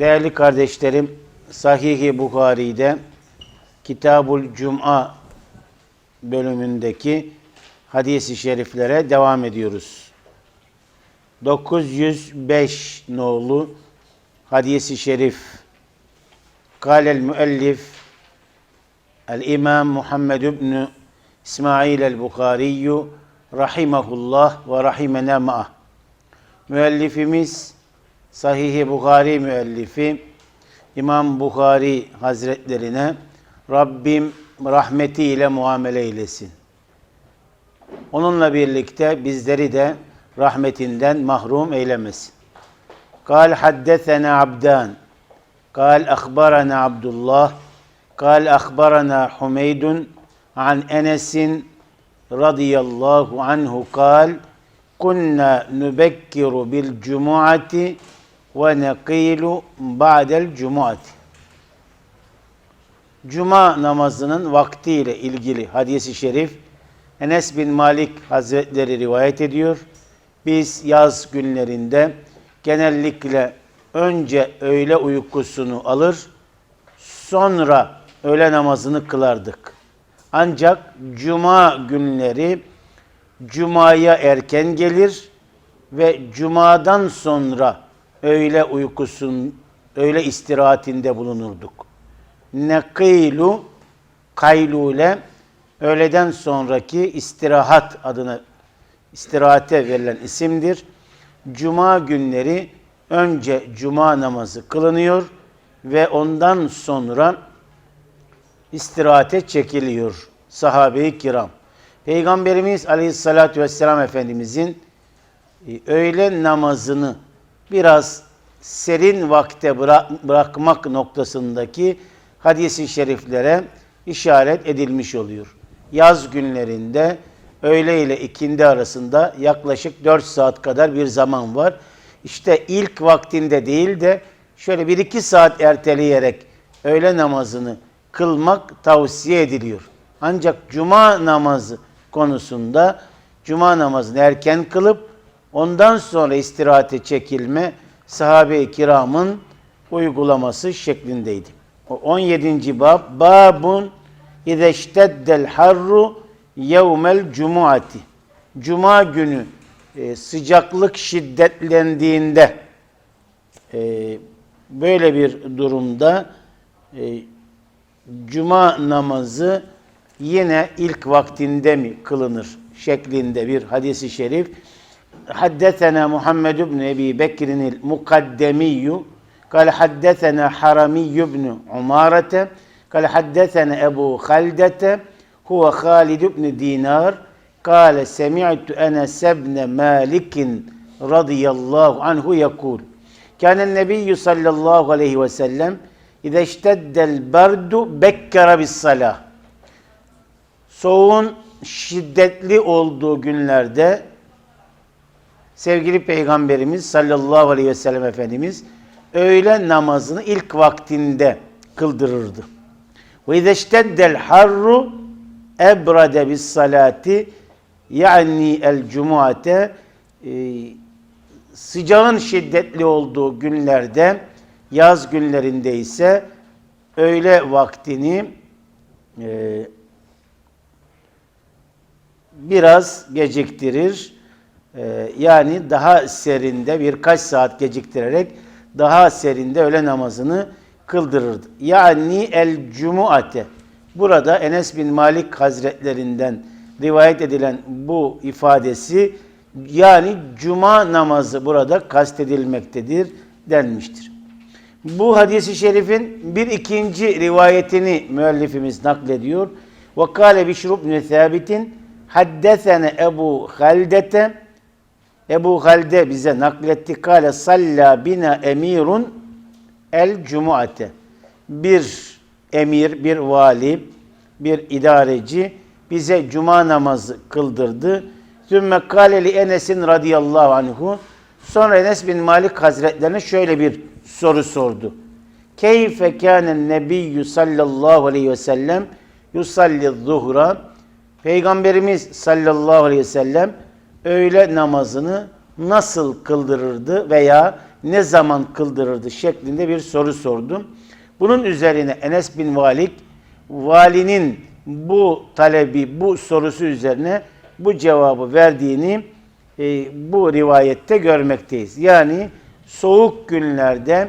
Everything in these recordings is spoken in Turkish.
Değerli kardeşlerim, Sahih-i Bukhari'de Kitabul Cum'a bölümündeki hadis-i şeriflere devam ediyoruz. 905 nolu hadis-i şerif Kâlel müellif El-İmam Muhammed ibn İsmail el-Bukhariyyü rahimahullah ve rahimena ma'ah. Müellifimiz Sahih-i Bukhari müellifi İmam Bukhari Hazretlerine Rabbim rahmetiyle muamele eylesin. Onunla birlikte bizleri de rahmetinden mahrum eylemesin. Kal haddesena abdan. Kal akhbarana Abdullah. Kal akhbarana Humeydun an Enes'in radıyallahu anhu kal kunna nubekkiru bil cumuati ونقيل بعد الجمعة Cuma namazının vaktiyle ilgili hadisi şerif Enes bin Malik Hazretleri rivayet ediyor. Biz yaz günlerinde genellikle önce öğle uykusunu alır, sonra öğle namazını kılardık. Ancak cuma günleri cumaya erken gelir ve cumadan sonra öğle uykusun, öğle istirahatinde bulunurduk. Nekilu kaylule öğleden sonraki istirahat adına istirahate verilen isimdir. Cuma günleri önce cuma namazı kılınıyor ve ondan sonra istirahate çekiliyor sahabe-i kiram. Peygamberimiz Aleyhisselatü Vesselam Efendimizin e, öğle namazını biraz serin vakte bırak, bırakmak noktasındaki hadisi şeriflere işaret edilmiş oluyor. Yaz günlerinde öğle ile ikindi arasında yaklaşık 4 saat kadar bir zaman var. İşte ilk vaktinde değil de şöyle 1-2 saat erteleyerek öğle namazını kılmak tavsiye ediliyor. Ancak cuma namazı konusunda cuma namazını erken kılıp ondan sonra istirahate çekilme sahabe-i kiramın uygulaması şeklindeydi. O 17. bab babun izeşteddel harru yevmel cumuati. Cuma günü e, sıcaklık şiddetlendiğinde e, böyle bir durumda e, cuma namazı yine ilk vaktinde mi kılınır şeklinde bir hadisi şerif. Haddetena Muhammed ibn Ebi Bekir'in mukaddemiyyu قال حدثنا حرمي بن عمارة قال حدثنا أبو خلدة هو خالد بن دينار قال سمعت أنس بن مالك رضي الله عنه يقول كان النبي صلى الله عليه وسلم إذا اشتد البرد بكر بالصلاة Soğuğun şiddetli olduğu günlerde sevgili Peygamberimiz sallallahu aleyhi ve sellem Efendimiz öğle namazını ilk vaktinde kıldırırdı. Ve izeşteddel harru ebrade bis salati yani el cumuate e, sıcağın şiddetli olduğu günlerde yaz günlerinde ise öğle vaktini e, biraz geciktirir. E, yani daha serinde birkaç saat geciktirerek daha serinde öğle namazını kıldırırdı. Yani el cumuate. Burada Enes bin Malik Hazretlerinden rivayet edilen bu ifadesi yani cuma namazı burada kastedilmektedir denmiştir. Bu hadisi şerifin bir ikinci rivayetini müellifimiz naklediyor. Ve kâle Bişr ibn Thabit'in haddesene Ebu Haldete Ebu Halde bize nakletti. Kale salla bina emirun el cumuate. Bir emir, bir vali, bir idareci bize cuma namazı kıldırdı. Sümme kâle li Enes'in radıyallahu anhu. Sonra Enes bin Malik Hazretlerine şöyle bir soru sordu. Keyfe kânen nebiyyü sallallahu aleyhi ve sellem yusalli zuhra. Peygamberimiz sallallahu aleyhi ve sellem öğle namazını nasıl kıldırırdı veya ne zaman kıldırırdı şeklinde bir soru sordum. Bunun üzerine Enes bin Malik valinin bu talebi, bu sorusu üzerine bu cevabı verdiğini e, bu rivayette görmekteyiz. Yani soğuk günlerde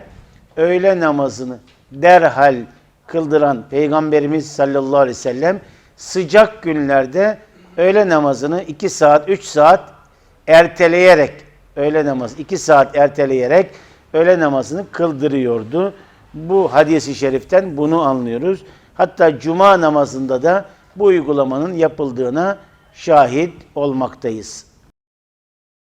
öğle namazını derhal kıldıran Peygamberimiz sallallahu aleyhi ve sellem sıcak günlerde öğle namazını 2 saat, 3 saat erteleyerek öğle namazı 2 saat erteleyerek öğle namazını kıldırıyordu. Bu hadisi şeriften bunu anlıyoruz. Hatta cuma namazında da bu uygulamanın yapıldığına şahit olmaktayız.